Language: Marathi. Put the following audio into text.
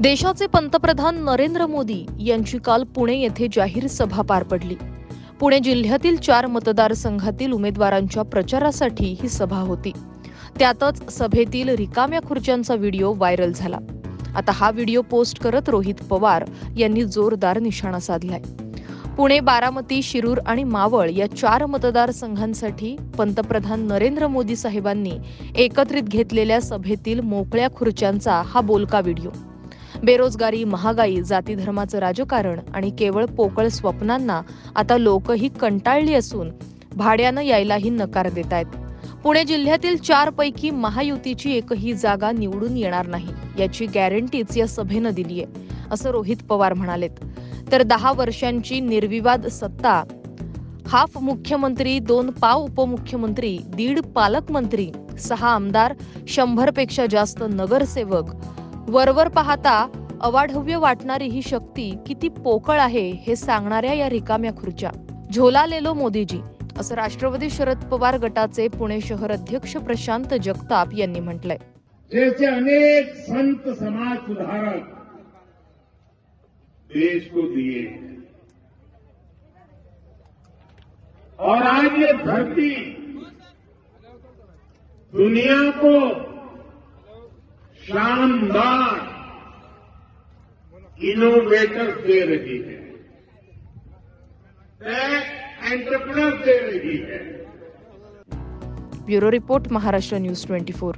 देशाचे पंतप्रधान नरेंद्र मोदी यांची काल पुणे येथे जाहीर सभा पार पडली. पुणे जिल्ह्यातील चार मतदारसंघातील उमेदवारांच्या प्रचारासाठी ही सभा होती. त्यातच सभेतील रिकाम्या खुर्च्यांचा व्हिडिओ व्हायरल झाला. आता हा व्हिडिओ पोस्ट करत रोहित पवार यांनी जोरदार निशाणा साधलाय. पुणे बारामती शिरूर आणि मावळ या चार मतदारसंघांसाठी पंतप्रधान नरेंद्र मोदी साहेबांनी एकत्रित घेतलेल्या सभेतील मोकळ्या खुर्च्यांचा हा बोलका व्हिडिओ. बेरोजगारी महागाई जाती धर्माचं राजकारण आणि केवळ पोकळ स्वप्नांना आता लोकही कंटाळली असून भाड्यानं यायलाही नकार देत आहेत पुणे जिल्ह्यातील चार पैकी महायुतीची एकही जागा निवडून येणार नाही याची गॅरंटीच या सभेनं दिली आहे असं रोहित पवार म्हणालेत. तर दहा वर्षांची निर्विवाद सत्ता हाफ मुख्यमंत्री दोन पाव उपमुख्यमंत्री दीड पालकमंत्री सहा आमदार शंभरपेक्षा जास्त नगरसेवक वरवर पाहता अवाढव्य वाटणारी ही शक्ती किती पोकळ आहे हे सांगणाऱ्या या रिकाम्या खुर्च्या. झोला लेलो मोदीजी असं राष्ट्रवादी शरद पवार गटाचे पुणे शहर अध्यक्ष प्रशांत जगताप यांनी म्हटलंय. जैसे अनेक संत समाज सुधारक देश को दिए और आज ये धरती दुनिया को शानदार इनोवेटर्स दे रही है। एंटरप्रेनर दे रही है। Bureau report Maharashtra news twenty four.